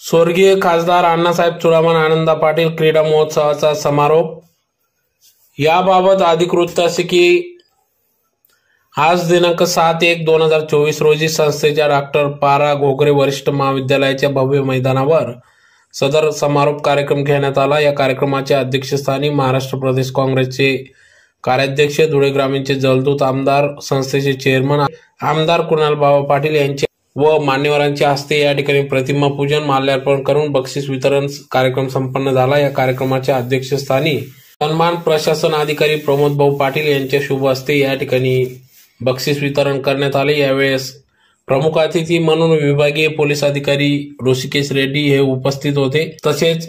स्वर्गीय खासदार अण्णासाहेब चुडामन आनंदा पाटील क्रीडा महोत्सवाचा समारोप. याबाबत अधिकृत असे की आज दिनांक सात एक दोन हजार चोवीस रोजी संस्थेच्या डॉक्टर पारा घोगरे वरिष्ठ महाविद्यालयाच्या भव्य मैदानावर सदर समारोप कार्यक्रम घेण्यात आला. या कार्यक्रमाच्या अध्यक्षस्थानी महाराष्ट्र प्रदेश काँग्रेसचे कार्याध्यक्ष धुळे ग्रामीणचे जलदूत आमदार संस्थेचे चेअरमन आमदार कुणाल बाबा पाटील यांचे व मान्यवरांच्या हस्ते या ठिकाणी प्रतिमा पूजन माल्यार्पण करून बक्षीस वितरण कार्यक्रम संपन्न झाला. या कार्यक्रमाच्या अध्यक्षस्थानी सन्मान प्रशासन अधिकारी प्रमोद भाऊ पाटील यांच्या शुभ हस्ते या ठिकाणी बक्षीस वितरण करण्यात आले. यावेळेस प्रमुख अतिथी म्हणून विभागीय पोलीस अधिकारी ऋषिकेश रेड्डी हे उपस्थित होते. तसेच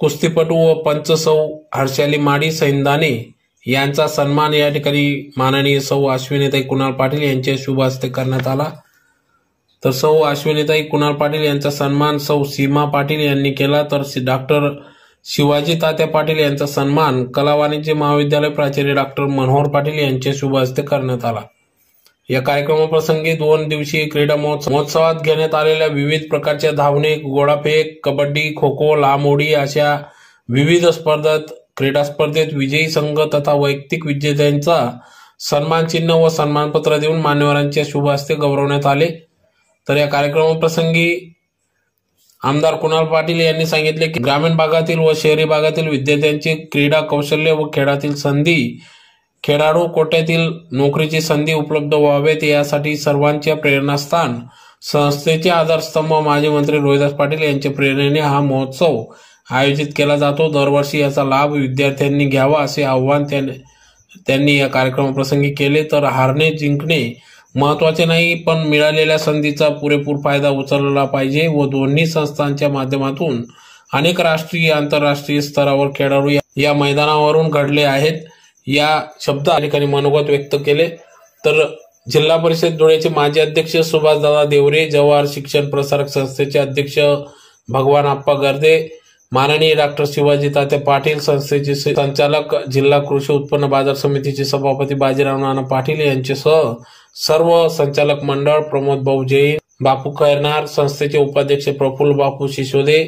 कुस्तीपटू व पंच सौ हर्षाली माडी सैंदाने यांचा सन्मान या ठिकाणी माननीय सौ अश्विनीताई कुणाल पाटील यांच्या शुभ हस्ते करण्यात आला. तर सौ अश्विनीताई कुणाल पाटील यांचा सन्मान सौ सीमा पाटील यांनी केला. तर डॉक्टर शिवाजी तात्या पाटील यांचा सन्मान कला वाणिज्य महाविद्यालय प्राचार्य डॉक्टर मनोहर पाटील यांच्या शुभ हस्ते करण्यात आला. या कार्यक्रमाप्रसंगी दोन दिवसीय क्रीडा महोत्सवात घेण्यात आलेल्या विविध प्रकारच्या धावणे गोळाफेक कबड्डी खो खो लांब उडी अशा विविध स्पर्धेत क्रीडा स्पर्धेत विजयी संघ तथा वैयक्तिक विजेत्यांचा सन्मान चिन्ह व सन्मानपत्र देऊन मान्यवरांच्या शुभ हस्ते गौरवण्यात आले. तर या कार्यक्रमाप्रसंगी आमदार कुणाल पाटील यांनी सांगितले की ग्रामीण भागातील व शहरी भागातील विद्यार्थ्यांची क्रीडा कौशल्य व खेळातील संधी खेळाडू कोट्यातील नोकरीची संधी उपलब्ध व्हावेत यासाठी सर्वांच्या प्रेरणास्थान संस्थेचे आधारस्तंभ माजी मंत्री रोहिदास पाटील यांच्या प्रेरणेने हा महोत्सव आयोजित केला जातो. दरवर्षी याचा लाभ विद्यार्थ्यांनी घ्यावा असे आव्हान त्यांनी या कार्यक्रमाप्रसंगी केले. तर हारणे जिंकणे महत्त्वाचे नाही पण मिळालेल्या संधीचा पुरेपूर फायदा उचलला पाहिजे व दोन्ही संस्थांच्या माध्यमातून अनेक राष्ट्रीय आंतरराष्ट्रीय स्तरावर खेळाडू या मैदानावरून घडले आहेत. या शब्द अनेकांनी मनोगत व्यक्त केले. तर जिल्हा परिषद धुळ्याचे माजी अध्यक्ष सुभाषदादा देवरे जवाहर शिक्षण प्रसारक संस्थेचे अध्यक्ष भगवान आप्पा गर्दे माननीय डॉक्टर शिवाजी तात्या पाटील संस्थेचे संचालक जिल्हा कृषी उत्पन्न बाजार समितीचे सभापती बाजीराव नाना पाटील यांच्यासह सर्व संचालक मंडळ प्रमोद भाऊ जैन बापू खैरनार संस्थेचे उपाध्यक्ष प्रफुल्ल बापू शिशोदे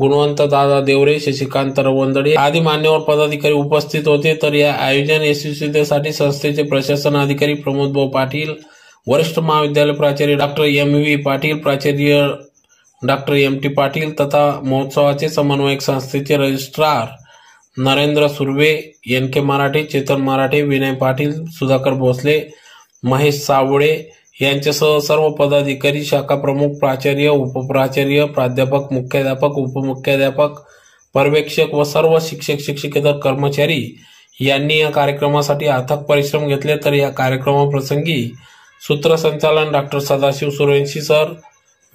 गुणवंत दादा देवरे शशिकांत रवंदडे आदी मान्यवर पदाधिकारी उपस्थित होते. तर या आयोजन यशस्वीतेसाठी संस्थेचे प्रशासन अधिकारी प्रमोद भाऊ पाटील वरिष्ठ महाविद्यालय प्राचार्य डॉक्टर एम व्ही पाटील प्राचार्य डॉक्टर एम टी पाटील तथा महोत्सवाचे समन्वयक संस्थेचे registrar Narendra Surve N K Marathe Chetan Marathe Vinay Patil Sudhakar Bhosale Mahesh Sawale यांच्यासह सर्व पदाधिकारी शाखा प्रमुख प्राचार्य उपप्राचार्य प्राध्यापक मुख्याध्यापक उपमुख्याध्यापक पर्यवेक्षक व सर्व शिक्षक शिक्षकेतर कर्मचारी यांनी या कार्यक्रमासाठी अथक परिश्रम घेतले. तर या कार्यक्रमाप्रसंगी सूत्रसंचालन डॉक्टर सदाशिव सुरवंशी सर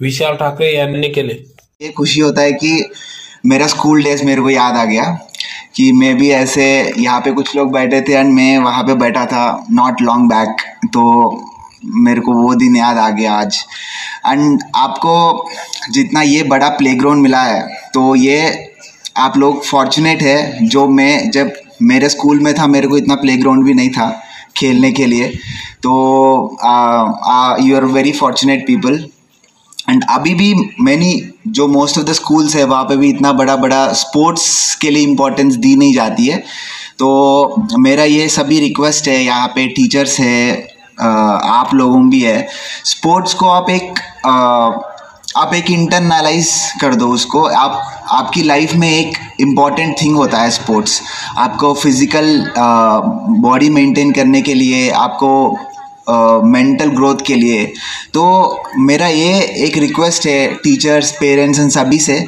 विशाल ठाकरे यांनी केले. ये खुशी होता है कि मेरा स्कूल डेज़ मेरे को याद आ गया कि मैं भी ऐसे यहाँ पे कुछ लोग बैठे थे एंड मैं वहाँ पे बैठा था नॉट लॉन्ग बैक तो मेरे को वो दिन याद आ गया आज। एंड आपको जितना ये बड़ा प्लेग्राउंड मिला है तो ये आप लोग फॉर्चुनेट है जो मैं जब मेरे स्कूल में था, मेरे को इतना प्लेग्राउंड भी नहीं था खेलने के लिए तो you are very fortunate people and अभी भी मैनी जो मोस्ट ऑफ़ द स्कूल्स है, वहाँ पे भी इतना बड़ा बड़ा स्पोर्ट्स के लिए इम्पोर्टेंस दी नहीं जाती है। तो मेरा ये सभी रिक्वेस्ट है, यहाँ पे टीचर्स है आप लोगों भी है। स्पोर्ट्स को आप एक आप एक इंटरनलाइज कर दो उसको। आप, आपकी लाइफ में एक इंपॉर्टेंट थिंग होता है स्पोर्ट्स आपको फ़िज़िकल बॉडी मेंटेन करने के लिए, आपको मेंटल uh, ग्रोथ के लिए। तो मेरा ये एक रिक्वेस्ट है टीचर्स पेरेंट्स एंड सभी से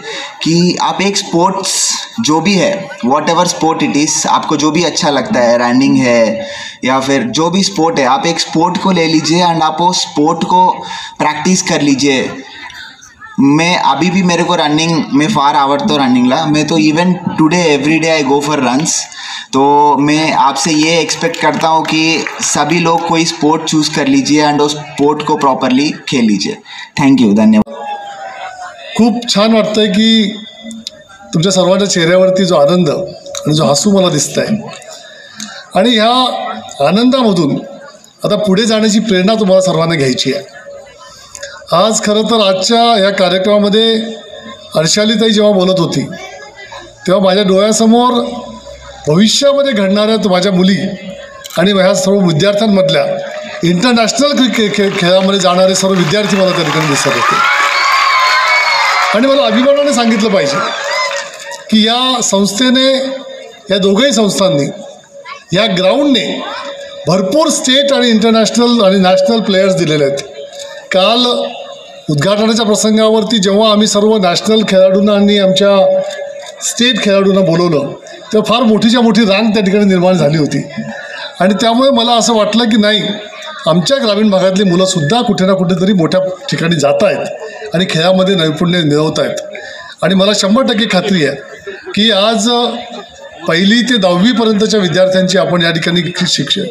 कि आप एक स्पोर्ट्स जो भी है whatever sport it is आपको जो भी अच्छा लगता है रनिंग है या फिर जो भी स्पोर्ट है आप एक स्पोर्ट को ले लीजिए एंड आप वो स्पोर्ट को प्रैक्टिस कर लीजिए। मैं अभी भी मेरे को रनिंग में फार आवर तो रनिंग ला। मैं तो even today every day I go for runs तो मैं आपसे ये एक्सपेक्ट करता हूँ कि सभी लोग कोई स्पोर्ट चूज़ कर लीजिए एंड उस स्पोर्ट को प्रॉपरली खेल लीजिए। थँक यू धन्यवाद। खूप छान वाटतंय की तुमच्या सर्वांच्या चेहऱ्यावरती जो आनंद आणि जो हसू मला दिसत आहे आणि ह्या आनंदामधून आता पुढे जाण्याची प्रेरणा तुम्हाला सर्वांना घ्यायची आहे. आज खरं तर आजच्या ह्या कार्यक्रमामध्ये हर्षालीताई जेव्हा बोलत होती तेव्हा माझ्या डोळ्यासमोर भविष्यामध्ये घडणाऱ्या माझ्या मुली आणि ह्या सर्व विद्यार्थ्यांमधल्या इंटरनॅशनल क्रिके खे खेळामध्ये जाणारे सर्व विद्यार्थी मला त्या ठिकाणी दिसत होते. आणि मला अभिमानाने सांगितलं पाहिजे की या संस्थेने या दोघंही संस्थांनी या ग्राउंडने भरपूर स्टेट आणि इंटरनॅशनल आणि नॅशनल प्लेयर्स दिलेले आहेत. काल उद्घाटनाच्या प्रसंगावरती जेव्हा आम्ही सर्व नॅशनल खेळाडूंना आणि आमच्या स्टेट खेळाडूंना बोलवलं तेव्हा फार मोठीच्या मोठी रांग त्या ठिकाणी निर्माण झाली होती. आणि त्यामुळे मला असं वाटलं की नाही आमच्या ग्रामीण भागातली मुलंसुद्धा कुठे ना कुठेतरी मोठ्या ठिकाणी जात आहेत आणि खेळामध्ये नैपुण्य मिळवत आहेत. आणि मला शंभर टक्के खात्री आहे की आज पहिली ते दहावीपर्यंतच्या विद्यार्थ्यांची आपण या ठिकाणी शिक्षण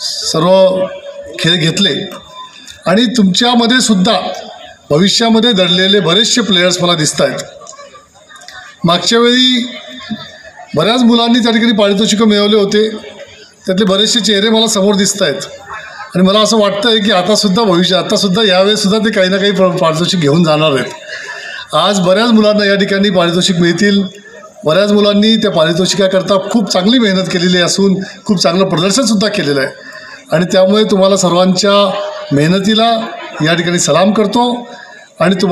सर्व खेळ घेतले. आणि तुमच्यामध्ये सुद्धा भविष्यामध्ये दडलेले बरेचसे प्लेयर्स मला दिसत आहेत मागच्या वेळी बऱ्याच मुलांनी त्या ठिकाणी पारितोषिकं मिळवले होते. त्यातले बरेचसे चेहरे मला समोर दिसत आहेत आणि मला असं वाटतं आहे की आतासुद्धा भविष्य आतासुद्धा यावेळेसुद्धा ते काही ना काही पारितोषिक घेऊन जाणार आहेत. आज बऱ्याच मुलांना या ठिकाणी पारितोषिक मिळतील. बऱ्याच मुलांनी त्या पारितोषिकाकरता खूप चांगली मेहनत केलेली असून खूप चांगलं प्रदर्शनसुद्धा केलेलं आहे. आणि त्यामुळे तुम्हाला सर्वांच्या मेहनतीला या ठिकाणी सलाम करतो. आणि तुम